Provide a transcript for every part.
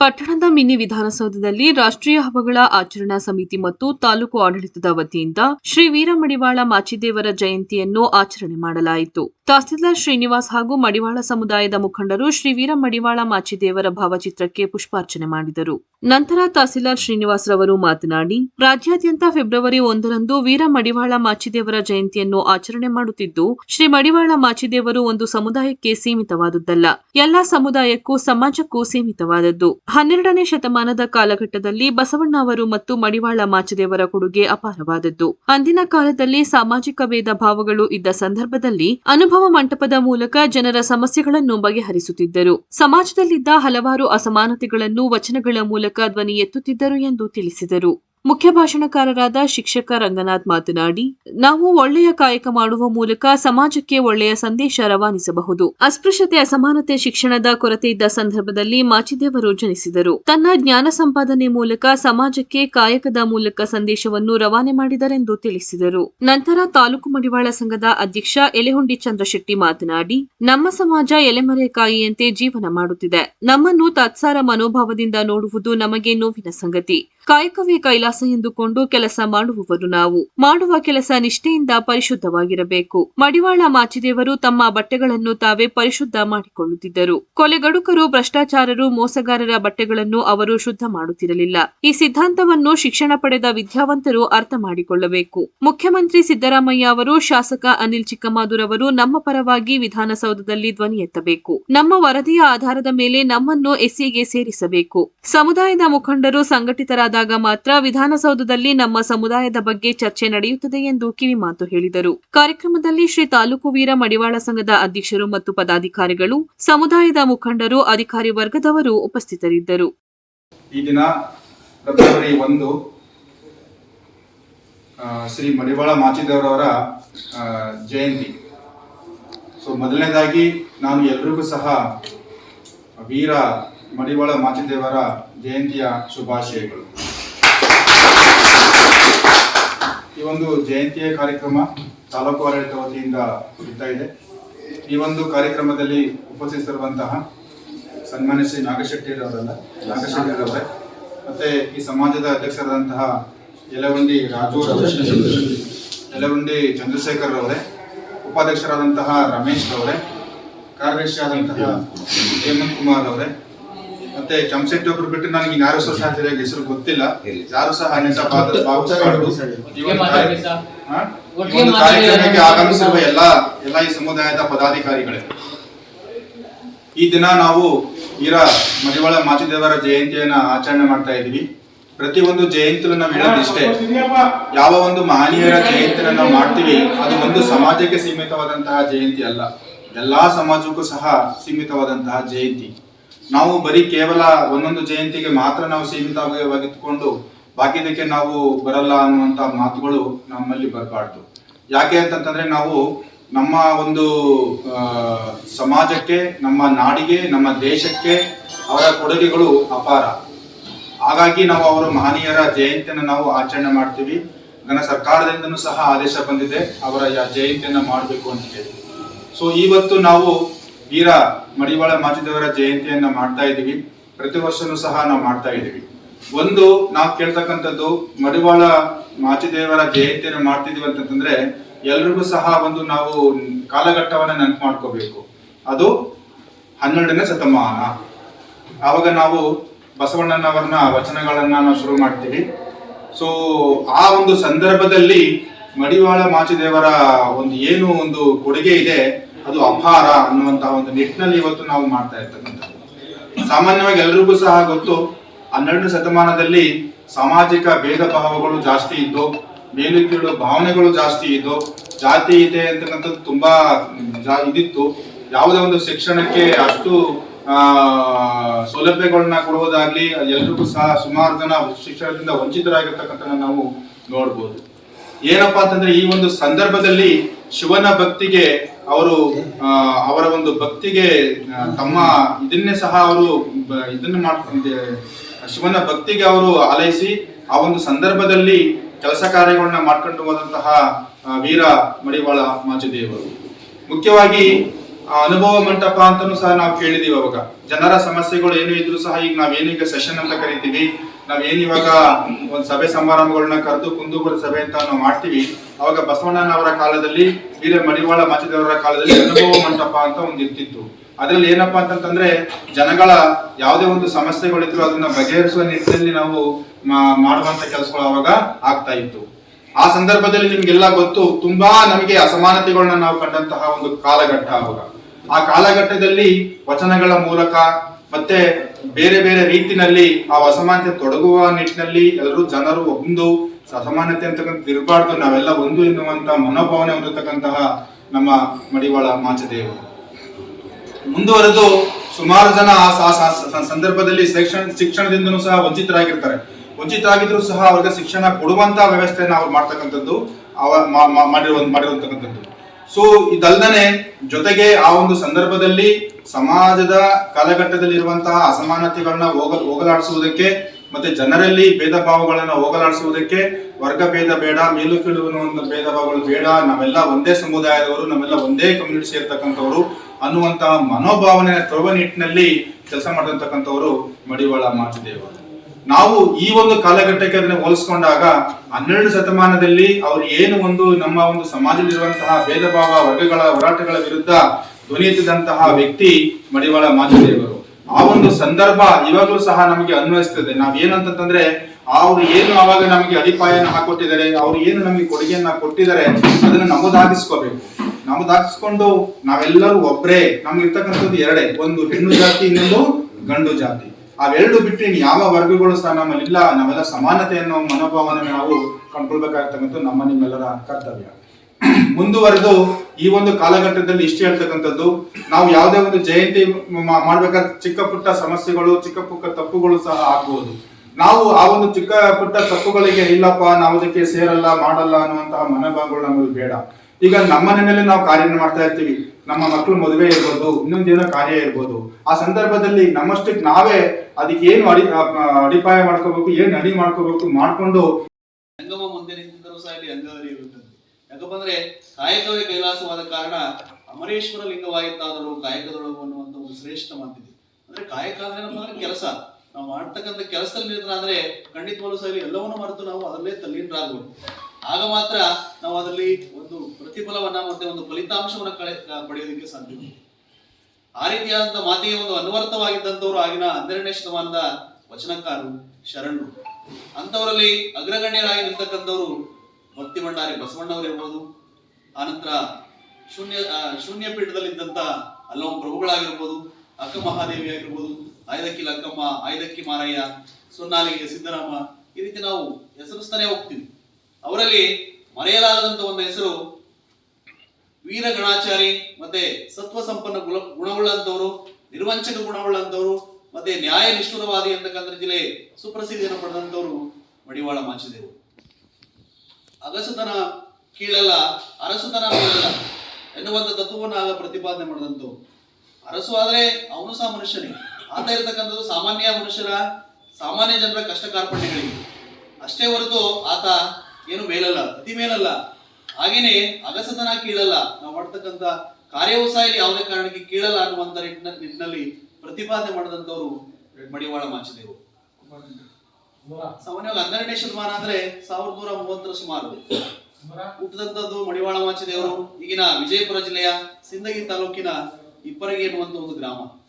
ಪಟ್ಟಣದ ಮಿನಿ ವಿಧಾನಸೌಧದಲ್ಲಿ ರಾಷ್ಟ್ರೀಯ ಹಬ್ಬಗಳ ಆಚರಣಾ ಸಮಿತಿ ಮತ್ತು ತಾಲೂಕು ಆಡಳಿತದ ವತಿಯಿಂದ ಶ್ರೀ ವೀರಮಡಿವಾಳ ಮಾಚಿದೇವರ ಜಯಂತಿಯನ್ನು ಆಚರಣೆ ಮಾಡಲಾಯಿತು. ತಹಸೀಲ್ದಾರ್ ಶ್ರೀನಿವಾಸ್ ಹಾಗೂ ಮಡಿವಾಳ ಸಮುದಾಯದ ಮುಖಂಡರು ಶ್ರೀ ವೀರ ಮಡಿವಾಳ ಮಾಚಿದೇವರ ಭಾವಚಿತ್ರಕ್ಕೆ ಪುಷ್ಪಾರ್ಚನೆ ಮಾಡಿದರು. ನಂತರ ತಹಸೀಲ್ದಾರ್ ಶ್ರೀನಿವಾಸ್ ರವರು ಮಾತನಾಡಿ, ರಾಜ್ಯಾದ್ಯಂತ ಫೆಬ್ರವರಿ ಒಂದರಂದು ವೀರ ಮಡಿವಾಳ ಮಾಚಿದೇವರ ಜಯಂತಿಯನ್ನು ಆಚರಣೆ ಮಾಡುತ್ತಿದ್ದು, ಶ್ರೀ ಮಡಿವಾಳ ಮಾಚಿದೇವರು ಒಂದು ಸಮುದಾಯಕ್ಕೆ ಸೀಮಿತವಾದದ್ದಲ್ಲ. ಎಲ್ಲಾ ಸಮುದಾಯಕ್ಕೂ, ಸಮಾಜಕ್ಕೂ ಸೀಮಿತವಾದದ್ದು. ಹನ್ನೆರಡನೇ ಶತಮಾನದ ಕಾಲಘಟ್ಟದಲ್ಲಿ ಬಸವಣ್ಣ ಅವರು ಮತ್ತು ಮಡಿವಾಳ ಮಾಚಿದೇವರ ಕೊಡುಗೆ ಅಪಾರವಾದದ್ದು. ಅಂದಿನ ಕಾಲದಲ್ಲಿ ಸಾಮಾಜಿಕ ಭೇದ ಭಾವಗಳು ಇದ್ದ ಸಂದರ್ಭದಲ್ಲಿ ಅನುಭವ ಮಂಟಪದ ಮೂಲಕ ಜನರ ಸಮಸ್ಯೆಗಳನ್ನು ಬಗೆಹರಿಸುತ್ತಿದ್ದರು. ಸಮಾಜದಲ್ಲಿದ್ದ ಹಲವಾರು ಅಸಮಾನತೆಗಳನ್ನು ವಚನಗಳ ಮೂಲಕ ಧ್ವನಿ ಎತ್ತುತ್ತಿದ್ದರು ಎಂದು ತಿಳಿಸಿದರು. ಮುಖ್ಯ ಭಾಷಣಕಾರರಾದ ಶಿಕ್ಷಕ ರಂಗನಾಥ್ ಮಾತನಾಡಿ, ನಾವು ಒಳ್ಳೆಯ ಕಾಯಕ ಮಾಡುವ ಮೂಲಕ ಸಮಾಜಕ್ಕೆ ಒಳ್ಳೆಯ ಸಂದೇಶ ರವಾನಿಸಬಹುದು. ಅಸ್ಪೃಶ್ಯತೆ, ಅಸಮಾನತೆ ಶಿಕ್ಷಣದ ಕೊರತೆ ಇದ್ದ ಸಂದರ್ಭದಲ್ಲಿ ಮಾಚಿದೇವರು ಜನಿಸಿದರು. ತನ್ನ ಜ್ಞಾನ ಸಂಪಾದನೆ ಮೂಲಕ ಸಮಾಜಕ್ಕೆ ಕಾಯಕದ ಮೂಲಕ ಸಂದೇಶವನ್ನು ರವಾನೆ ಮಾಡಿದರೆಂದು ತಿಳಿಸಿದರು. ನಂತರ ತಾಲೂಕು ಮಡಿವಾಳ ಸಂಘದ ಅಧ್ಯಕ್ಷ ಎಲೆಹುಂಡಿ ಚಂದ್ರಶೆಟ್ಟಿ ಮಾತನಾಡಿ, ನಮ್ಮ ಸಮಾಜ ಎಲೆಮರೆಕಾಯಿಯಂತೆ ಜೀವನ ಮಾಡುತ್ತಿದೆ. ನಮ್ಮನ್ನು ತತ್ಸಾರ ಮನೋಭಾವದಿಂದ ನೋಡುವುದು ನಮಗೆ ನೋವಿನ ಸಂಗತಿ. ಕಾಯಕವೇ ಕೈಲಾಸ ಎಂದುಕೊಂಡು ಕೆಲಸ ಮಾಡುವವರು ನಾವು. ಮಾಡುವ ಕೆಲಸ ನಿಷ್ಠೆಯಿಂದ ಪರಿಶುದ್ಧವಾಗಿರಬೇಕು. ಮಡಿವಾಳ ಮಾಚಿದೇವರು ತಮ್ಮ ಬಟ್ಟೆಗಳನ್ನು ತಾವೇ ಪರಿಶುದ್ಧ ಮಾಡಿಕೊಳ್ಳುತ್ತಿದ್ದರು. ಕೊಲೆಗಡುಕರು ಭ್ರಷ್ಟಾಚಾರರು, ಮೋಸಗಾರರ ಬಟ್ಟೆಗಳನ್ನು ಅವರು ಶುದ್ಧ ಮಾಡುತ್ತಿರಲಿಲ್ಲ. ಈ ಸಿದ್ಧಾಂತವನ್ನು ಶಿಕ್ಷಣ ಪಡೆದ ವಿದ್ಯಾವಂತರು ಅರ್ಥ ಮಾಡಿಕೊಳ್ಳಬೇಕು. ಮುಖ್ಯಮಂತ್ರಿ ಸಿದ್ದರಾಮಯ್ಯ ಅವರು, ಶಾಸಕ ಅನಿಲ್ ಚಿಕ್ಕಮಾದೂರ್ ಅವರು ನಮ್ಮ ಪರವಾಗಿ ವಿಧಾನಸೌಧದಲ್ಲಿ ಧ್ವನಿ ಎತ್ತಬೇಕು. ನಮ್ಮ ವರದಿಯ ಆಧಾರದ ಮೇಲೆ ನಮ್ಮನ್ನು ಎಸ್ಸಿಗೆ ಸೇರಿಸಬೇಕು. ಸಮುದಾಯದ ಮುಖಂಡರು ಸಂಘಟಿತರಾದಾಗ ಮಾತ್ರ ವಿಧಾನಸೌಧದಲ್ಲಿ ನಮ್ಮ ಸಮುದಾಯದ ಬಗ್ಗೆ ಚರ್ಚೆ ನಡೆಯುತ್ತದೆ ಎಂದು ಕಿವಿಮಾತು ಹೇಳಿದರು. ಕಾರ್ಯಕ್ರಮದಲ್ಲಿ ಶ್ರೀ ತಾಲೂಕು ವೀರ ಮಡಿವಾಳ ಸಂಘದ ಅಧ್ಯಕ್ಷರು ಮತ್ತು ಪದಾಧಿಕಾರಿಗಳು, ಸಮುದಾಯದ ಮುಖಂಡರು, ಅಧಿಕಾರಿ ವರ್ಗದವರು ಉಪಸ್ಥಿತರಿದ್ದರು. ಈ ದಿನ ಫೆಬ್ರವರಿ ಒಂದು ಶ್ರೀ ಮಡಿವಾಳ ಮಾಚಿದೇವರವರ ಜಯಂತಿ. ಸೊ ಮೊದಲನೇದಾಗಿ ನಾನು ಎಲ್ರಿಗೂ ಸಹ ವೀರ ಮಡಿವಾಳ ಮಾಚಿದೇವರ ಜಯಂತಿಯ ಶುಭಾಶಯಗಳು. ಈ ಒಂದು ಜಯಂತಿಯ ಕಾರ್ಯಕ್ರಮ ತಾಲೂಕು ಆಡಳಿತ ವತಿಯಿಂದ ಇರ್ತಾ ಇದೆ. ಈ ಒಂದು ಕಾರ್ಯಕ್ರಮದಲ್ಲಿ ಉಪಸ್ಥಿತರುವಂತಹ ಸನ್ಮಾನ್ಯ ಶ್ರೀ ನಾಗಶೆಟ್ಟಿರವರಲ್ಲ ನಾಗಶೆಟ್ಟಿರವರೇ ಮತ್ತೆ ಈ ಸಮಾಜದ ಅಧ್ಯಕ್ಷರಾದಂತಹ ಯಲವಂಡಿ ರಾಜು ಯಲವಂಡಿ ಚಂದ್ರಶೇಖರ್ ಅವರೇ ಉಪಾಧ್ಯಕ್ಷರಾದಂತಹ ರಮೇಶ್ ಅವರೇ ಕಾರ್ಯದರ್ಶಿಯಾದಂತಹ ಹೇಮಂತ್ ಕುಮಾರ್ ಅವರೇ ಮತ್ತೆ ಜಮ್ಸೆಟ್ ಒಬ್ರು ಬಿಟ್ಟು ನನಗೆ ಯಾರು ಸಹ ಸರಿಯಾಗಿ ಹೆಸರು ಗೊತ್ತಿಲ್ಲ. ಯಾರು ಸಹ ಭಾವಿಸಬಾರ್ದು. ಈ ಒಂದು ಕಾರ್ಯಕ್ರಮಕ್ಕೆ ಆಗಮಿಸಿರುವ ಎಲ್ಲ ಎಲ್ಲ ಈ ಸಮುದಾಯದ ಪದಾಧಿಕಾರಿಗಳೇ. ಈ ದಿನ ನಾವು ಈರ ಮಡಿವಾಳ ಮಾಚಿದೇವರ ಜಯಂತಿಯನ್ನ ಆಚರಣೆ ಮಾಡ್ತಾ ಇದ್ದೀವಿ. ಒಂದು ಜಯಂತಿಲು ನಾವು ಹೇಳೋದಿಷ್ಟೇ ಯಾವ ಒಂದು ಮಹನೀಯರ ಜಯಂತಿನ ನಾವು ಮಾಡ್ತೀವಿ ಅದು ಒಂದು ಸಮಾಜಕ್ಕೆ ಸೀಮಿತವಾದಂತಹ ಜಯಂತಿ ಅಲ್ಲ. ಎಲ್ಲಾ ಸಮಾಜಕ್ಕೂ ಸಹ ಸೀಮಿತವಾದಂತಹ ಜಯಂತಿ. ನಾವು ಬರೀ ಕೇವಲ ಒಂದೊಂದು ಜಯಂತಿಗೆ ಮಾತ್ರ ನಾವು ಸೀಮಿತವಾಗಿದ್ದುಕೊಂಡು ಬಾಕಿದಕ್ಕೆ ನಾವು ಬರಲ್ಲ ಅನ್ನುವಂತ ಮಾತುಗಳು ನಮ್ಮಲ್ಲಿ ಬರಬಾರ್ದು. ಯಾಕೆ ಅಂತಂತಂದ್ರೆ ನಾವು ನಮ್ಮ ಒಂದು ಸಮಾಜಕ್ಕೆ, ನಮ್ಮ ನಾಡಿಗೆ, ನಮ್ಮ ದೇಶಕ್ಕೆ ಅವರ ಕೊಡುಗೆಗಳು ಅಪಾರ. ಹಾಗಾಗಿ ನಾವು ಅವರ ಮಹನೀಯರ ಜಯಂತಿಯನ್ನು ನಾವು ಆಚರಣೆ ಮಾಡ್ತೀವಿ. ನನ್ನ ಸರ್ಕಾರದಿಂದನೂ ಸಹ ಆದೇಶ ಬಂದಿದೆ ಅವರ ಜಯಂತಿಯನ್ನು ಜಯಂತಿಯನ್ನ ಮಾಡಬೇಕು ಅಂತ ಹೇಳಿ. ಸೊ ಇವತ್ತು ನಾವು ವೀರ ಮಡಿವಾಳ ಮಾಚಿದೇವರ ಜಯಂತಿಯನ್ನ ಮಾಡ್ತಾ ಇದ್ದೀವಿ. ಪ್ರತಿ ವರ್ಷನೂ ಸಹ ನಾವು ಮಾಡ್ತಾ ಇದ್ದೀವಿ. ಒಂದು, ನಾವು ಕೇಳ್ತಕ್ಕಂಥದ್ದು ಮಡಿವಾಳ ಮಾಚಿದೇವರ ಜಯಂತಿಯನ್ನು ಮಾಡ್ತಿದೀವಿ ಅಂತಂದ್ರೆ ಎಲ್ರಿಗೂ ಸಹ ಒಂದು ನಾವು ಕಾಲಘಟ್ಟವನ್ನ ನೆನಪು ಮಾಡ್ಕೋಬೇಕು. ಅದು ಹನ್ನೆರಡನೇ ಶತಮಾನ. ಆವಾಗ ನಾವು ಬಸವಣ್ಣನವರನ್ನ ವಚನಗಳನ್ನ ನಾವು ಶುರು ಮಾಡ್ತೀವಿ. ಸೊ ಆ ಒಂದು ಸಂದರ್ಭದಲ್ಲಿ ಮಡಿವಾಳ ಮಾಚಿದೇವರ ಒಂದು ಏನು ಒಂದು ಕೊಡುಗೆ ಇದೆ ಅದು ಅಪಾರ ಅನ್ನುವಂತಹ ಒಂದು ನಿಟ್ಟಿನಲ್ಲಿ ಇವತ್ತು ನಾವು ಮಾಡ್ತಾ ಇರ್ತಕ್ಕಂಥದ್ದು. ಸಾಮಾನ್ಯವಾಗಿ ಎಲ್ರಿಗೂ ಸಹ ಗೊತ್ತು, ಹನ್ನೆರಡನೇ ಶತಮಾನದಲ್ಲಿ ಸಾಮಾಜಿಕ ಭೇದ ಭಾವಗಳು ಜಾಸ್ತಿ ಇದ್ದು ಮೇಲು ಕೀಳು ಭಾವನೆಗಳು ಜಾಸ್ತಿ ಇದ್ದು ಇದೆ ಅಂತಕ್ಕಂಥದ್ದು ತುಂಬಾ ಇದಿತ್ತು. ಯಾವುದೇ ಒಂದು ಶಿಕ್ಷಣಕ್ಕೆ ಅಷ್ಟು ಸೌಲಭ್ಯಗಳನ್ನ ಕೊಡುವುದಾಗ್ಲಿ, ಎಲ್ರಿಗೂ ಸಹ ಸುಮಾರು ಜನ ಶಿಕ್ಷಣದಿಂದ ವಂಚಿತರಾಗಿರ್ತಕ್ಕಂಥ ನಾವು ನೋಡ್ಬೋದು. ಏನಪ್ಪಾ ಅಂತಂದ್ರೆ ಈ ಒಂದು ಸಂದರ್ಭದಲ್ಲಿ ಶಿವನ ಭಕ್ತಿಗೆ ಅವರು ಅವರ ಒಂದು ಭಕ್ತಿಗೆ ತಮ್ಮ ಇದನ್ನೇ ಸಹ ಅವರು ಇದನ್ನ ಮಾಡ್ಕೊಂಡು ಶಿವನ ಭಕ್ತಿಗೆ ಅವರು ಆಲೈಸಿ ಆ ಒಂದು ಸಂದರ್ಭದಲ್ಲಿ ಕೆಲಸ ಕಾರ್ಯಗಳನ್ನ ಮಾಡ್ಕೊಂಡು ಹೋದಂತಹ ವೀರ ಮಡಿವಾಳ ಮಾಚದೇವರು. ಮುಖ್ಯವಾಗಿ ಅನುಭವ ಮಂಟಪ ಅಂತಾನು ಸಹ ನಾವು ಕೇಳಿದೀವಿ ಅವಾಗ. ಜನರ ಸಮಸ್ಯೆಗಳು ಏನು ಇದ್ರು ಸಹ ಈಗ ನಾವೇನೀಗ ಸೆಷನ್ ಅಂತ ಕರಿತೀವಿ ನಾವೇನಿವಾಗ ಒಂದ್ ಸಭೆ ಸಮಾರಂಭಗಳನ್ನ ಕರೆದು ಕುಂದುಗುರ ಸಭೆ ಅಂತ ನಾವು ಮಾಡ್ತೀವಿ ಅವಾಗ ಬಸವಣ್ಣನವರ ಕಾಲದಲ್ಲಿ, ವೀರ ಮಡಿವಾಳ ಮಾಚಿದೇವರ ಕಾಲದಲ್ಲಿ ಅನುಭವ ಮಂಟಪ ಅಂತ ಒಂದು ಇರ್ತಿತ್ತು. ಅದ್ರಲ್ಲಿ ಏನಪ್ಪಾ ಅಂತಂತಂದ್ರೆ, ಜನಗಳ ಯಾವುದೇ ಒಂದು ಸಮಸ್ಯೆಗಳಿದ್ರು ಅದನ್ನ ಬಗೆಹರಿಸುವ ನಿಟ್ಟಿನಲ್ಲಿ ನಾವು ಮಾಡುವಂತ ಕೆಲಸಗಳು ಅವಾಗ ಆಗ್ತಾ ಇತ್ತು. ಆ ಸಂದರ್ಭದಲ್ಲಿ ನಿಮ್ಗೆಲ್ಲ ಗೊತ್ತು, ತುಂಬಾ ನಮಗೆ ಅಸಮಾನತೆಗಳನ್ನ ನಾವು ಕಂಡಂತಹ ಒಂದು ಕಾಲಘಟ್ಟ ಅವಾಗ. ಆ ಕಾಲಘಟ್ಟದಲ್ಲಿ ವಚನಗಳ ಮೂಲಕ ಮತ್ತೆ ಬೇರೆ ಬೇರೆ ರೀತಿನಲ್ಲಿ ಆ ಅಸಮಾನತೆ ತೊಡಗುವ ನಿಟ್ಟಿನಲ್ಲಿ ಎಲ್ಲರೂ ಜನರು ಒಂದು ಅಸಮಾನತೆ ಅಂತಕ್ಕಂಥ ಇರಬಾರ್ದು. ನಾವೆಲ್ಲ ಒಂದು ಎನ್ನುವಂತ ಮನೋಭಾವನೆ ಹೊಂದಿರತಕ್ಕಂತಹ ನಮ್ಮ ಮಡಿವಾಳ ಮಾಚದೇವರು ಮುಂದುವರೆದು ಸುಮಾರು ಜನ ಸಂದರ್ಭದಲ್ಲಿ ಶಿಕ್ಷಣ ಶಿಕ್ಷಣದಿಂದನೂ ಸಹ ವಂಚಿತರಾಗಿರ್ತಾರೆ. ವಂಚಿತರಾಗಿದ್ರು ಸಹ ಅವ್ರಿಗೆ ಶಿಕ್ಷಣ ಕೊಡುವಂತಹ ವ್ಯವಸ್ಥೆಯನ್ನು ಅವ್ರು ಮಾಡ್ತಕ್ಕಂಥದ್ದು, ಅವ ಮಾಡಿರುವಂತಕ್ಕಂಥದ್ದು ಸೊ ಇದಲ್ದನೆ ಜೊತೆಗೆ ಆ ಒಂದು ಸಂದರ್ಭದಲ್ಲಿ ಸಮಾಜದ ಕಾಲಘಟ್ಟದಲ್ಲಿ ಇರುವಂತಹ ಅಸಮಾನತೆಗಳನ್ನ ಹೋಗ ಹೋಗಲಾಡಿಸುವುದಕ್ಕೆ ಮತ್ತೆ ಜನರಲ್ಲಿ ಭೇದ ಭಾವಗಳನ್ನ ಹೋಗಲಾಡಿಸುವುದಕ್ಕೆ ವರ್ಗ ಭೇದ ಬೇಡ, ಮೇಲು ಕೀಳು ಅನ್ನುವಂಥ ಭೇದ ಭಾವಗಳು ಬೇಡ, ನಾವೆಲ್ಲ ಒಂದೇ ಸಮುದಾಯದವರು, ನಾವೆಲ್ಲ ಒಂದೇ ಕಮ್ಯುನಿಟಿ ಸೇರ್ತಕ್ಕಂಥವ್ರು ಅನ್ನುವಂತಹ ಮನೋಭಾವನೆ ತರುವ ನಿಟ್ಟಿನಲ್ಲಿ ಕೆಲಸ ಮಾಡಿರ್ತಕ್ಕಂಥವ್ರು ಮಡಿವಾಳ ಮಾಚದೇವರು. ನಾವು ಈ ಒಂದು ಕಾಲಘಟ್ಟಕ್ಕೆ ಅದನ್ನ ಹೋಲಿಸ್ಕೊಂಡಾಗ ಹನ್ನೆರಡು ಶತಮಾನದಲ್ಲಿ ಅವರು ಏನು ಒಂದು ನಮ್ಮ ಒಂದು ಸಮಾಜದಲ್ಲಿರುವಂತಹ ಭೇದ ಭಾವ ವರ್ಗಗಳ, ಹೋರಾಟಗಳ ವಿರುದ್ಧ ಧ್ವನಿ ವ್ಯಕ್ತಿ ಮಡಿವಾಳ ಮಾಜದೇವರು ಆ ಒಂದು ಸಂದರ್ಭ ಇವಾಗಲೂ ಸಹ ನಮಗೆ ಅನ್ವಯಿಸ್ತದೆ. ನಾವ್ ಏನಂತಂದ್ರೆ ಅವ್ರು ಏನು ಅವಾಗ ನಮಗೆ ಅಡಿಪಾಯನ ಹಾಕೊಟ್ಟಿದ್ದಾರೆ, ಅವ್ರು ಏನು ನಮಗೆ ಕೊಡುಗೆಯನ್ನ ಕೊಟ್ಟಿದ್ದಾರೆ ಅದನ್ನ ನಮದಾಗಿಸ್ಕೋಬೇಕು ನಮದಾಗಿಸ್ಕೊಂಡು ನಾವೆಲ್ಲರೂ ಒಬ್ರೇ. ನಮ್ಗೆ ಇರ್ತಕ್ಕಂಥದ್ದು ಎರಡೇ. ಒಂದು ಹೆಣ್ಣು ಜಾತಿ, ಇನ್ನೊಂದು ಗಂಡು ಜಾತಿ. ಅವೆರಡು ಬಿಟ್ಟು ಯಾವ ವರ್ಗಗಳು ಸಹ ನಮ್ಮಲ್ಲಿಲ್ಲ ನಾವೆಲ್ಲ ಸಮಾನತೆ ಅನ್ನೋ ಮನೋಭಾವನೆ ನಾವು ಕಂಡ್ಕೊಳ್ಬೇಕಾಗ್ತಕ್ಕಂಥದ್ದು ನಮ್ಮ ನಿಮ್ಮೆಲ್ಲರ ಕರ್ತವ್ಯ. ಮುಂದುವರೆದು ಈ ಒಂದು ಕಾಲಘಟ್ಟದಲ್ಲಿ ಇಷ್ಟು ಹೇಳ್ತಕ್ಕಂಥದ್ದು. ನಾವು ಯಾವುದೇ ಒಂದು ಜಯಂತಿ ಮಾಡ್ಬೇಕಾದ್ರೆ ಚಿಕ್ಕ ಪುಟ್ಟ ಸಮಸ್ಯೆಗಳು, ಚಿಕ್ಕ ಪುಟ್ಟ ತಪ್ಪುಗಳು ಸಹ ಆಗ್ಬಹುದು ನಾವು ಆ ಒಂದು ಚಿಕ್ಕ ಪುಟ್ಟ ತಪ್ಪುಗಳಿಗೆ ಇಲ್ಲಪ್ಪ, ನಾವು ಅದಕ್ಕೆ ಸೇರಲ್ಲ, ಮಾಡಲ್ಲ ಅನ್ನುವಂತಹ ಮನೋಭಾವಗಳು ನಮಗೆ ಬೇಡ. ಈಗ ನಮ್ಮ ಮನೆಯಲ್ಲಿ ನಾವು ಕಾರ್ಯ ಮಾಡ್ತಾ ಇರ್ತೀವಿ. ನಮ್ಮ ಮಕ್ಕಳು ಮದುವೆ ಇರ್ಬೋದು ಇನ್ನೊಂದೇನೋ ಕಾರ್ಯ ಇರ್ಬೋದು, ಆ ಸಂದರ್ಭದಲ್ಲಿ ನಮ್ಮಷ್ಟಕ್ಕೆ ನಾವೇ ಅದಕ್ಕೆ ಏನು ಅಡಿ ಅಡಿಪಾಯ ಮಾಡ್ಕೋಬೇಕು, ಏನು ಅಡಿ ಮಾಡ್ಕೋಬೇಕು ಮಾಡ್ಕೊಂಡು ಸಂಗಮ ಮುಂದೆ ನಿಂತಿದ್ದರೂ ಸಹ ಇಲ್ಲಿ ಅಂಗದಲ್ಲಿ ಇರುತ್ತದೆ ಯಾಕಂದ್ರೆ ಕಾಯಕವೇ ಕೈಲಾಸವಾದ ಕಾರಣ ಅಮರೇಶ್ವರ ಲಿಂಗವಾಗಿತ್ತಾದರೂ ಕಾಯಕದೊಳಗು ಅನ್ನುವಂತ ಒಂದು ಶ್ರೇಷ್ಠ ಮಾತಿದೆ. ಅಂದ್ರೆ ಕಾಯಕ ಅಂದ್ರೆ ನಮ್ಮ ಕೆಲಸ. ನಾವು ಮಾಡ್ತಕ್ಕಂಥ ಕೆಲಸದಲ್ಲಿ ಅಂದ್ರೆ ಖಂಡಿತವಾಗ್ಲೂ ಸಹ ಎಲ್ಲವನ್ನೂ ಮರೆತು ನಾವು ಅದರಲ್ಲೇ ತಲ್ಲೀನರಾಗಬೇಕು ಆಗ ಮಾತ್ರ ನಾವು ಅದರಲ್ಲಿ ಒಂದು ಪ್ರತಿಫಲವನ್ನ ಮತ್ತೆ ಒಂದು ಫಲಿತಾಂಶವನ್ನ ಕಳೆ ಪಡೆಯೋದಕ್ಕೆ ಸಾಧ್ಯ ಆ ರೀತಿಯಾದಂತಹ ಮಾತಿಗೆ ಒಂದು ಅನ್ವರ್ಥವಾಗಿದ್ದಂಥವ್ರು ಆಗಿನ ಹನ್ನೆರಡನೇ ಶತಮಾನದ ವಚನಕಾರರು ಶರಣರು. ಅಂತವರಲ್ಲಿ ಅಗ್ರಗಣ್ಯರಾಗಿ ನಿಂತಕ್ಕಂಥವ್ರು ಭಕ್ತಿ ಭಂಡಾರಿ ಬಸವಣ್ಣವರು ಇರ್ಬೋದು. ಆನಂತರ ಶೂನ್ಯ ಶೂನ್ಯ ಪೀಠದಲ್ಲಿದ್ದಂತ ಅಲ್ಲೊಂದು ಪ್ರಭುಗಳಾಗಿರ್ಬೋದು, ಅಕ್ಕ ಮಹಾದೇವಿ ಆಗಿರ್ಬೋದು ಆಯ್ದಕ್ಕಿ ಲಕ್ಕಮ್ಮ ಆಯ್ದಕ್ಕಿ ಮಾರಯ್ಯ ಸೊನ್ನಾಲಿಗೆ ಸಿದ್ದರಾಮ ಈ ರೀತಿ ನಾವು ಹೆಸರಿಸ್ತಾನೆ ಹೋಗ್ತೀವಿ. ಅವರಲ್ಲಿ ಮರೆಯಲಾಗದಂತ ಒಂದು ಹೆಸರು ವೀರ ಗಣಾಚಾರಿ ಮತ್ತೆ ಸತ್ವ ಸಂಪನ್ನ ಗುಣ, ಗುಣವುಳ್ಳಂತವರು, ನಿರ್ವಂಚಕ ಗುಣವುಳ್ಳಂತವರು, ಮತ್ತೆ ನ್ಯಾಯ ನಿಷ್ಠುರವಾದಿ ಅಂತಕ್ಕಂಥ ಜಿಲ್ಲೆ ಸುಪ್ರಸಿದ್ಧಿಯನ್ನು ಪಡೆದಂತವರು ಮಡಿವಾಳ ಮಾಚಿದೆವು. ಅಗಸುತನ ಕೀಳಲ್ಲ, ಅರಸುತನ ಎನ್ನುವಂತ ತತ್ವವನ್ನು ಆಗ ಪ್ರತಿಪಾದನೆ ಮಾಡಿದಂತು ಅರಸು ಆದ್ರೆ ಅವನು ಸಹ ಮನುಷ್ಯನೇ. ಆತ ಇರತಕ್ಕಂಥದ್ದು ಸಾಮಾನ್ಯ ಮನುಷ್ಯರ, ಸಾಮಾನ್ಯ ಜನರ ಕಷ್ಟ ಕಾರ್ಪಣ್ಯಗಳಿಗೆ ಅಷ್ಟೇ ಹೊರತು ಆತ ಏನು ಮೇಲಲ್ಲ ಅತಿ ಮೇಲಲ್ಲ. ಹಾಗೇನೆ ಅಗಸತನ ಕೀಳಲ್ಲ. ನಾವು ಮಾಡ್ತಕ್ಕಂಥ ಕಾರ್ಯವೂ ಸಹ ಇಲ್ಲಿ ಯಾವುದೇ ಕಾರಣಕ್ಕೆ ಕೀಳಲ್ಲ ಅನ್ನುವಂಥ ನಿಟ್ಟಿನ- ನಿಟ್ಟಿನಲ್ಲಿ ಪ್ರತಿಪಾದನೆ ಮಾಡಿದಂತವರು ಮಡಿವಾಳ ಮಾಚಿದೇವರು. ಸಾಮಾನ್ಯವಾಗಿ ಹನ್ನೆರಡನೇ ಶತಮಾನ ಅಂದ್ರೆ ಸಾವಿರದ ನೂರ ಮೂವತ್ತರ ಸುಮಾರು. ಹುಟ್ಟಿದಂಥದ್ದು ಮಡಿವಾಳ ಮಾಚಿದೇವರು, ಈಗಿನ ವಿಜಯಪುರ ಜಿಲ್ಲೆಯ ಸಿಂದಗಿ ತಾಲೂಕಿನ ಇಪ್ಪರಗಿ ಎನ್ನುವಂತ ಒಂದು ಗ್ರಾಮ.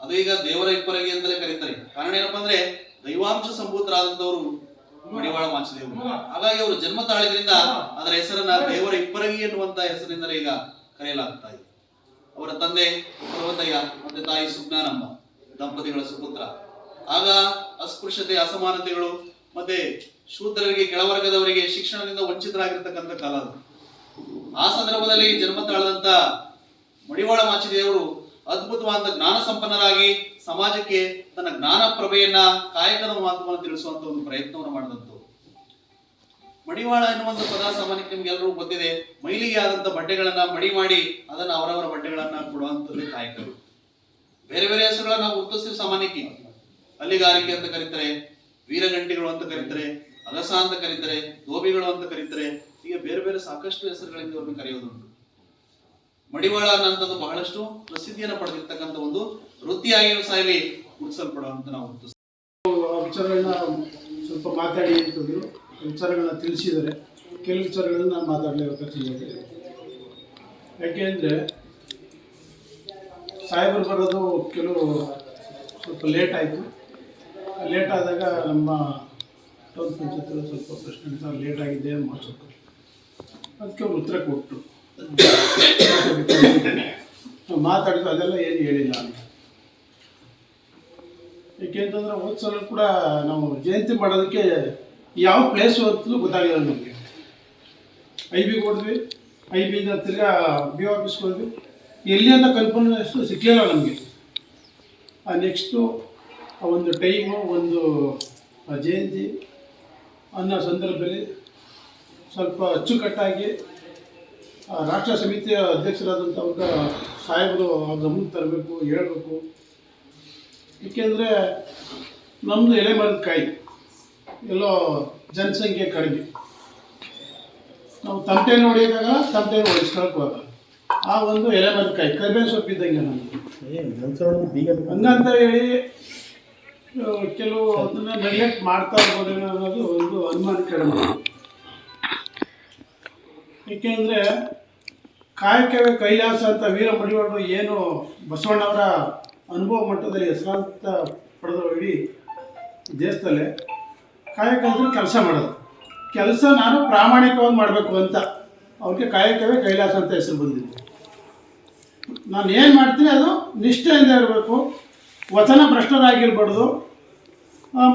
ಅದು ಈಗ ದೇವರ ಇಪ್ಪರಗಿ ಅಂತಲೇ ಕರೀತಾರೆ. ಕಾರಣ ಏನಪ್ಪಾ ಅಂದ್ರೆ ದೈವಾಂಶ ಸಂಭೂತರಾದಂತವರು ಮಡಿವಾಳ ಮಾಚಿದೇವರು ಹಾಗಾಗಿ ಅವರು ಜನ್ಮ ತಾಳಿದ್ರಿಂದ ಅದರ ಹೆಸರನ್ನ ದೇವರ ಇಬ್ಬರಗಿ ಎನ್ನುವಂತ ಹೆಸರಿನಿಂದಲೇ ಈಗ ಕರೆಯಲಾಗ್ತಾ ಇದೆ. ಅವರ ತಂದೆ ಪರ್ವತಯ್ಯ ಮತ್ತೆ ತಾಯಿ ಸುಜ್ಞಾನಮ್ಮ ದಂಪತಿಗಳ ಸುಪುತ್ರ. ಆಗ ಅಸ್ಪೃಶ್ಯತೆ ಅಸಮಾನತೆಗಳು ಮತ್ತೆ ಶೂದ್ರರಿಗೆ ಕೆಳವರ್ಗದವರಿಗೆ ಶಿಕ್ಷಣದಿಂದ ವಂಚಿತರಾಗಿರ್ತಕ್ಕಂಥ ಕಾಲ ಅದು. ಆ ಸಂದರ್ಭದಲ್ಲಿ ಜನ್ಮ ತಾಳದಂತ ಮಡಿವಾಳ ಮಾಚಿದೇವರು ಅದ್ಭುತವಾದ ಜ್ಞಾನ ಸಂಪನ್ನರಾಗಿ ಸಮಾಜಕ್ಕೆ ತನ್ನ ಜ್ಞಾನ ಪ್ರಭೆಯನ್ನ ಕಾಯಕದ ಮಹತ್ವವನ್ನು ತಿಳಿಸುವಂತ ಒಂದು ಪ್ರಯತ್ನವನ್ನು ಮಾಡಿದಂತು. ಮಡಿವಾಳ ಎನ್ನುವಂತ ಪದ ಸಾಮಾನ್ಯಕ್ಕೆ ನಿಮ್ಗೆಲ್ಲರೂ ಗೊತ್ತಿದೆ. ಮೈಲಿಗೆ ಆದಂತ ಬಟ್ಟೆಗಳನ್ನ ಮಡಿ ಮಾಡಿ ಅದನ್ನ ಅವರವರ ಬಟ್ಟೆಗಳನ್ನ ಕೊಡುವಂತದ್ದು ಕಾಯಕರು. ಬೇರೆ ಬೇರೆ ಹೆಸರುಗಳನ್ನ ನಾವು ಗುರುತಿಸ್ತೀವಿ ಸಾಮಾನ್ಯಕ್ಕೆ. ಅಲ್ಲಿಗಾರಿಕೆ ಅಂತ ಕರೀತಾರೆ, ವೀರಗಂಟಿಗಳು ಅಂತ ಕರೀತಾರೆ, ಅಗಸ ಅಂತ ಕರೀತಾರೆ ಗೋಬಿಗಳು ಅಂತ ಕರೀತಾರೆ. ಹೀಗೆ ಬೇರೆ ಬೇರೆ ಸಾಕಷ್ಟು ಹೆಸರುಗಳಿಂದ ಅವ್ರನ್ನ ಕರೆಯೋದುಂಟು. ಮಡಿವಾಳ ಅನ್ನೋದು ಬಹಳಷ್ಟು ಪ್ರಸಿದ್ಧಿಯನ್ನು ಪಡೆದಿರ್ತಕ್ಕಂಥ ಒಂದು ವೃತ್ತಿಯಾಗಿಯೂ ಇಲ್ಲಿ ಗುರುತಿಸಲ್ಪಡುವಂತ ನಾವು ವಿಚಾರಗಳನ್ನ ಸ್ವಲ್ಪ ಮಾತಾಡಿ ಅಂತಂದ್ರು ವಿಚಾರಗಳನ್ನ ತಿಳಿಸಿದರೆ ಕೆಲವು ವಿಚಾರಗಳನ್ನ ನಾನು ಮಾತಾಡಲೇಬೇಕಾಗ್ತದೆ ಯಾಕೆ ಅಂದರೆ ಸಾಹೇಬರು ಬರೋದು ಕೆಲವು ಸ್ವಲ್ಪ ಲೇಟ್ ಆಯಿತು. ಲೇಟ್ ಆದಾಗ ನಮ್ಮ ಟೌನ್ ಪಂಚಾಯತ್ ಸ್ವಲ್ಪ ಪ್ರಶ್ನೆ ಲೇಟ್ ಆಗಿದೆ ಮಾಡಿಸ್ಬೇಕು ಅದಕ್ಕೆ ಅವ್ರು ಉತ್ತರ ಕೊಟ್ಟರು ಮಾತಾಡಿದ್ರು ಅದೆಲ್ಲ ಏನು ಹೇಳಿಲ್ಲ ಅಂತ. ಏಕೆಂತಂದ್ರೆ ಹೋದ ಸಲ ಕೂಡ ನಾವು ಜಯಂತಿ ಮಾಡೋದಕ್ಕೆ ಯಾವ ಪ್ಲೇಸ್ ಅಂತಲೂ ಗೊತ್ತಾಗಿಲ್ಲ ನಮಗೆ. ಐ ಬಿ ಹೋದ್ವಿ. ಐ ಬಿಯಿಂದ ತಿರ್ಗಾ ಬಿ ಆಫೀಸ್ಗೆ ಹೋದ್ವಿ. ಎಲ್ಲಿ ಅಂತ ಕಲ್ಪನೆ ಸಿಕ್ಕಿಲ್ಲ ನಮಗೆ. ಆ ನೆಕ್ಸ್ಟು ಆ ಒಂದು ಟೈಮು ಒಂದು ಜಯಂತಿ ಅನ್ನೋ ಸಂದರ್ಭದಲ್ಲಿ ಸ್ವಲ್ಪ ಅಚ್ಚುಕಟ್ಟಾಗಿ ರಾಷ್ಟ್ರ ಸಮಿತಿಯ ಅಧ್ಯಕ್ಷರಾದಂಥ ಅವ್ರ ಸಾಹೇಬರು ಆ ಗಮನಕ್ಕೆ ತರಬೇಕು ಹೇಳಬೇಕು. ಏಕೆಂದರೆ ನಮ್ಮದು ಎಲೆ ಮರದ ಕಾಯಿ ಎಲ್ಲೋ ಜನಸಂಖ್ಯೆ ಕಡಿಮೆ. ನಾವು ತಮಟೆ ನೋಡಿದಾಗ ತಮಟೆ ನೋಡಿ ಆಗಲ್ಲ ಆ ಒಂದು ಎಲೆ ಮರದ ಕಾಯಿ ಕರಿಬೇವು ಸೊಪ್ಪು ಇದ್ದಂಗೆ ನಮ್ಮದು ಹಂಗಂತ ಹೇಳಿ ಕೆಲವು ಅದನ್ನ ನೆಗ್ಲೆಕ್ಟ್ ಮಾಡ್ತಾ ಇರ್ಬೋದೇನೋ ಅನ್ನೋದು ಒಂದು ಅನುಮಾನ ಕಡಿಮೆ. ಏಕೆಂದರೆ ಕಾಯಕವೇ ಕೈಲಾಸ ಅಂತ ವೀರ ಏನು ಬಸವಣ್ಣವರ ಅನುಭವ ಮಟ್ಟದಲ್ಲಿ ಹೆಸರಾಂತ ಪಡೆದ ಇಡೀ ದೇಶದಲ್ಲೇ ಕಾಯಕ ಅಂದ್ರೆ ಕೆಲಸ ಮಾಡೋದು. ಕೆಲಸ ನಾನು ಪ್ರಾಮಾಣಿಕವಾಗಿ ಮಾಡಬೇಕು ಅಂತ ಅವ್ರಿಗೆ ಕಾಯಕವೇ ಕೈಲಾಸ ಅಂತ ಹೆಸರು ಬಂದಿದೆ. ನಾನು ಏನು ಮಾಡ್ತೀನಿ ಅದು ನಿಷ್ಠೆಯಿಂದ ಇರಬೇಕು, ವಚನ ಭ್ರಷ್ಟರಾಗಿರ್ಬಾರ್ದು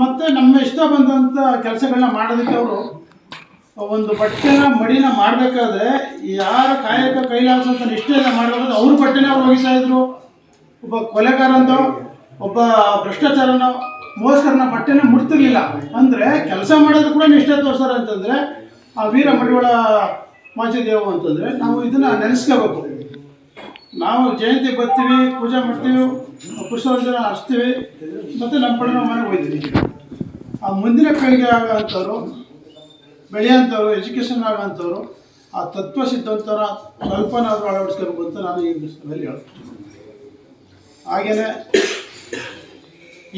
ಮತ್ತೆ ನಮ್ಮ ಇಷ್ಟ ಬಂದಂಥ ಕೆಲಸಗಳನ್ನ ಮಾಡೋದಕ್ಕೆ ಅವರು ಒಂದು ಬಟ್ಟೆನ ಮಡಿನ ಮಾಡಬೇಕಾದ್ರೆ ಯಾರ ಕಾಯಕ ಕೈಲಾಸ ಅಂತ ನಿಷ್ಠೆಯಿಂದ ಮಾಡಬೇಕಾದ್ರೆ ಅವ್ರ ಬಟ್ಟೆನ ಅವ್ರು ಹೋಗಿಸ್ತಾ ಇದ್ರು. ಒಬ್ಬ ಕೊಲೆಗಾರಂತ ಒಬ್ಬ ಭ್ರಷ್ಟಾಚಾರನ ಮೋಸ್ಕರನ ಬಟ್ಟೆನ ಮುಟ್ತಿರ್ಲಿಲ್ಲ. ಅಂದರೆ ಕೆಲಸ ಮಾಡೋದು ಕೂಡ ನಿಷ್ಠೆ ತೋರಿಸ್ತಾರೆ ಅಂತಂದರೆ, ಆ ವೀರ ಮಡಿವಾಳ ಮಾಚಿದೇವು ಅಂತಂದರೆ ನಾವು ಇದನ್ನು ನೆನೆಸ್ಕೋಬೇಕು. ನಾವು ಜಯಂತಿ ಬರ್ತೀವಿ, ಪೂಜೆ ಮಾಡ್ತೀವಿ ಪುಷ್ಪರಂಜನ ಹಚ್ತೀವಿ ಮತ್ತು ನಮ್ಮ ಕಡೆ ಮನೆಗೆ ಹೋಗ್ತೀವಿ. ಆ ಮುಂದಿನ ಪೀಳಿಗೆ ಆಗೋಂಥವ್ರು ಬೆಳೆಯೋಂಥವ್ರು ಎಜುಕೇಷನ್ ಆಗೋಂಥವ್ರು ಆ ತತ್ವ ಸಿದ್ಧಾಂತರ ಸ್ವಲ್ಪನಾದರೂ ಅಳವಡಿಸ್ಕೋಬೇಕು ಅಂತ ನಾನು ಈ ಪುಸ್ತಕದಲ್ಲಿ ಹೇಳ್ತೀನಿ. ಹಾಗೆಯೇ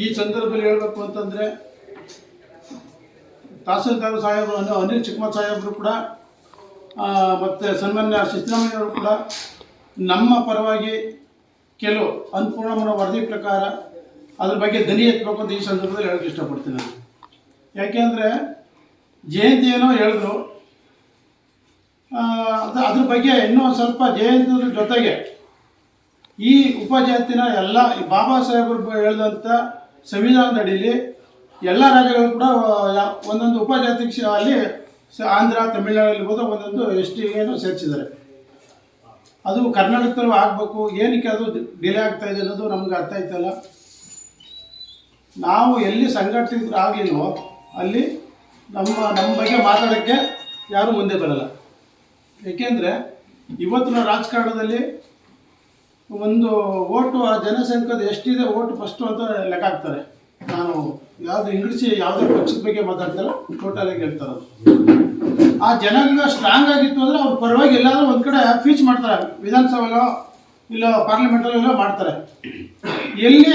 ಈ ಸಂದರ್ಭದಲ್ಲಿ ಹೇಳಬೇಕು ಅಂತಂದರೆ, ತಹಸೀಲ್ದಾರ್ ಸಾಹೇಬರು ಅಂದರೆ ಅನಿಲ್ ಚಿಕ್ಕಮತ್ ಸಾಹೇಬರು ಕೂಡ ಮತ್ತು ಸನ್ಮಾನ್ಯ ಸಿದ್ದರಾಮಯ್ಯವರು ಕೂಡ ನಮ್ಮ ಪರವಾಗಿ ಕೆಲವು ಅನ್ಪೂರ್ಣಮನ ವರದಿ ಪ್ರಕಾರ ಅದ್ರ ಬಗ್ಗೆ ದನಿ ಎತ್ತಬೇಕು ಅಂತ ಈ ಸಂದರ್ಭದಲ್ಲಿ ಹೇಳೋಕ್ಕೆ ಇಷ್ಟಪಡ್ತೀನಿ ನಾನು. ಯಾಕೆಂದರೆ ಜಯಂತಿ ಏನೋ ಹೇಳಿದ್ರು ಅದು ಅದ್ರ ಬಗ್ಗೆ ಇನ್ನೂ ಸ್ವಲ್ಪ ಜಯಂತಿ ಜೊತೆಗೆ ಈ ಉಪಜಾತಿನ ಎಲ್ಲ ಬಾಬಾ ಸಾಹೇಬರು ಹೇಳಿದಂಥ ಸಂವಿಧಾನದ ಅಡಿಯಲ್ಲಿ ಎಲ್ಲ ರಾಜ್ಯಗಳು ಕೂಡ ಒಂದೊಂದು ಉಪಜಾತಿ ಅಲ್ಲಿ ಆಂಧ್ರ ತಮಿಳುನಾಡು ಇರ್ಬೋದು ಒಂದೊಂದು ಎಸ್ ಟಿಗೇನು ಸೇರಿಸಿದ್ದಾರೆ. ಅದು ಕರ್ನಾಟಕದಲ್ಲೂ ಆಗಬೇಕು, ಏನಕ್ಕೆ ಅದು ಡಿಲೇ ಆಗ್ತಾ ಇದೆ ಅನ್ನೋದು ನಮ್ಗೆ ಅರ್ಥ ಆಯ್ತಲ್ಲ. ನಾವು ಎಲ್ಲಿ ಸಂಘಟಿತರಾಗಲಿಲ್ವೋ ಅಲ್ಲಿ ನಮ್ಮ ನಮ್ಮ ಬಗ್ಗೆ ಮಾತಾಡೋಕ್ಕೆ ಯಾರೂ ಮುಂದೆ ಬರಲ್ಲ. ಏಕೆಂದರೆ ಇವತ್ತಿನ ರಾಜಕಾರಣದಲ್ಲಿ ಒಂದು ಓಟು, ಆ ಜನಸಂಖ್ಯದ ಎಷ್ಟಿದೆ ಓಟು ಫಸ್ಟು ಅಂತ ಲೆಕ್ಕ ಹಾಕ್ತಾರೆ. ನಾನು ಯಾವುದು ಇಂಗ್ಲೀಷಿ, ಯಾವುದೇ ಪಕ್ಷದ ಬಗ್ಗೆ ಮಾತಾಡ್ತಾರೆ ಟೋಟಲಾಗಿ ಹೇಳ್ತಾರೆ ಆ ಜನಾಂಗ ಸ್ಟ್ರಾಂಗ್ ಆಗಿತ್ತು ಅಂದರೆ ಅವ್ರ ಪರವಾಗಿ ಎಲ್ಲಾದರೂ ಒಂದು ಕಡೆ ಫೀಚ್ ಮಾಡ್ತಾರೆ. ವಿಧಾನಸಭೆಗೋ ಇಲ್ಲ ಪಾರ್ಲಿಮೆಂಟಲ್ಲೋ ಮಾಡ್ತಾರೆ. ಎಲ್ಲಿ